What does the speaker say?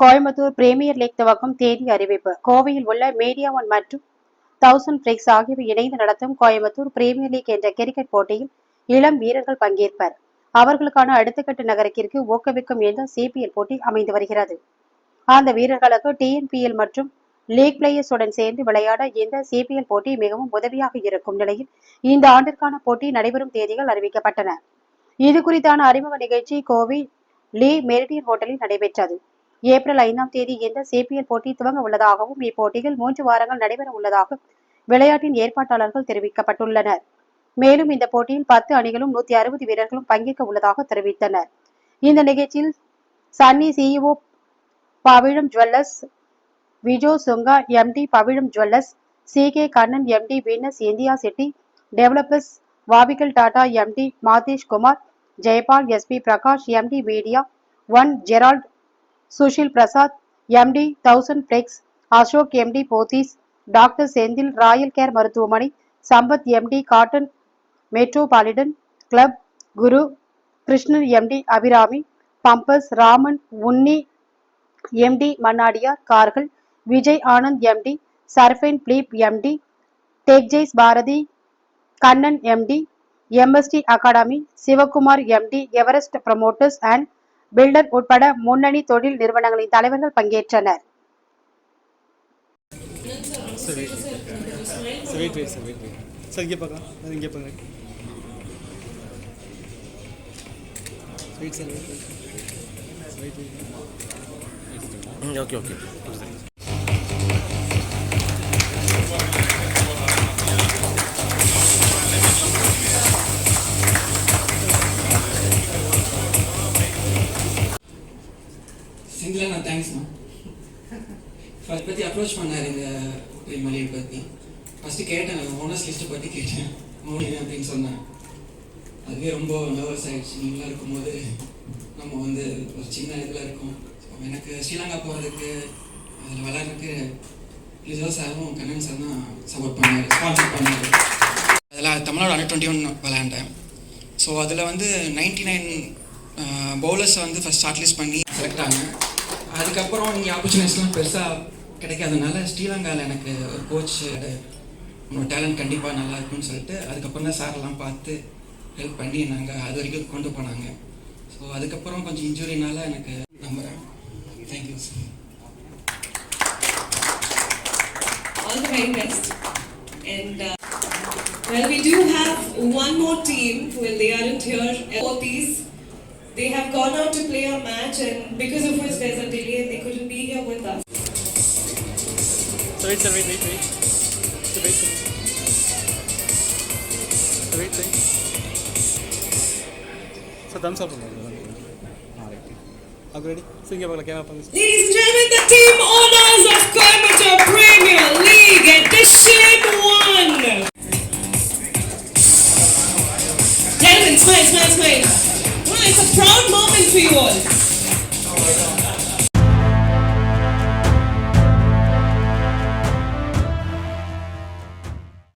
Coimbatore premier league துவக்கம் தேதி அறிவிப்பு. கோவையில் உள்ள மீடியா ஒன் மற்றும் தௌசண்ட் பிரிக்ஸ் ஆகியவை இணைந்து நடத்தும் கோயம்புத்தூர் பிரீமியர் லீக் என்ற கிரிக்கெட் போட்டியில் இளம் வீரர்கள் பங்கேற்பர். அவர்களுக்கான அடுத்த கட்ட நகரத்திற்கு ஊக்குவிக்கும் என்ற சிபிஎல் போட்டி அமைந்து வருகிறது. அந்த வீரர்களுக்கு டிஎன்பிஎல் மற்றும் லீக் பிளேயர்ஸுடன் சேர்ந்து விளையாட இந்த சிபிஎல் போட்டி மிகவும் உதவியாக இருக்கும் நிலையில் இந்த ஆண்டிற்கான போட்டி நடைபெறும் தேதிகள் அறிவிக்கப்பட்டன. இது குறித்தான அறிமுக நிகழ்ச்சி கோவை லீ மெரிடியன் ஹோட்டலில் நடைபெற்றது. ஏப்ரல் ஐந்தாம் தேதி எந்த சிபிஎல் போட்டி துவங்க உள்ளதாகவும் இப்போட்டிகள் மூன்று வாரங்கள் நடைபெற உள்ளதாக விளையாட்டின் ஏற்பாட்டாளர்கள் தெரிவிக்கப்பட்டுள்ளனர். மேலும் இந்த போட்டியில் பத்து அணிகளும் நூத்தி அறுபது வீரர்களும் பங்கேற்க உள்ளதாக தெரிவித்தனர். இந்த நிகழ்ச்சியில் Sunny CEO Pavizham Jewellers Vijo Shunga MD Pavizham Jewellers C K Kannan MD Venus India City Developers வாபிகல் Tata MD Madesh Kumar Jayapal SP Prakash MD Media One Gerald Sushil Prasad MD Thousand Flex Ashok MD Pothys doctor Senthil Royal Care மருத்துவமனை Sampath MD Cotton Metropolitan Club Guru Krishnan MD Abirami pumps Raman Unni MD Mannadiyar கார்கள் Vijay Anand MD சர்ஃபைன் Philip MD டெக்ஜெய்ஸ் Bharathi Kannan MD MST academy Sivakumar MD Everest promoters and builder உட்பட முன்னணி தொழில் நிறுவனங்களின் தலைவர்கள் பங்கேற்றனர். Sir wait சிங்கிளாக நான் தேங்க்ஸ்ண்ணா ஃபர்ஸ்ட் பற்றி அப்ரோச் பண்ணார் இந்த மளிகை பற்றி ஃபஸ்ட்டு கேட்டேன் ஓனர்ஸ் லிஸ்ட்டை பற்றி கேட்டேன். மோடி அப்படின்னு சொன்னேன். அதுவே ரொம்ப நர்வஸ் ஆகிடுச்சு நீங்களாம் இருக்கும்போது நம்ம வந்து ஒரு சின்ன இதில் இருக்கோம். எனக்கு ஸ்ரீலங்கா போகிறதுக்கு அதில் விளாட்றதுக்கு லிசோ சாரும் கண்ணன் சார் தான் சப்போர்ட் பண்ணார் ஸ்பான்சர் பண்ணார். அதில் தமிழ்நாடு அண்டர் டுவெண்ட்டி ஒன் விளையாண்டேன். ஸோ அதில் வந்து நைன்டி நைன் பவுலர்ஸை வந்து ஃபஸ்ட் ஷார்ட் லிஸ்ட் பண்ணி செலக்ட் ஆனேன். அதுக்கப்புறம் இங்கே ஆப்பர்ச்சுனிட்டிஸ்லாம் பெருசாக கிடைக்காதனால ஸ்ரீலங்காவில் எனக்கு ஒரு கோச் உன்னோட டேலண்ட் கண்டிப்பாக நல்லா இருக்கும்னு சொல்லிட்டு அதுக்கப்புறம் தான் சார்லாம் பார்த்து ஹெல்ப் பண்ணி நாங்கள் அது வரைக்கும் கொண்டு போனாங்க ஸோ அதுக்கப்புறம் கொஞ்சம் இன்ஜுரினால எனக்கு நம்புகிறேன் thank you sir all the very best. And uh, well, we do have one more team. Well, they aren't here. Both these, They have gone out to play a match and because of which there's a delay and they couldn't be here with us. So wait, wait, wait. Wait. So thumbs up. Are you ready? Sing about the camera. Ladies and gentlemen, the team honors of Coimbatore Premier League Edition 1. Gentlemen, smile, smile, smile. It's a proud moment for you all. Oh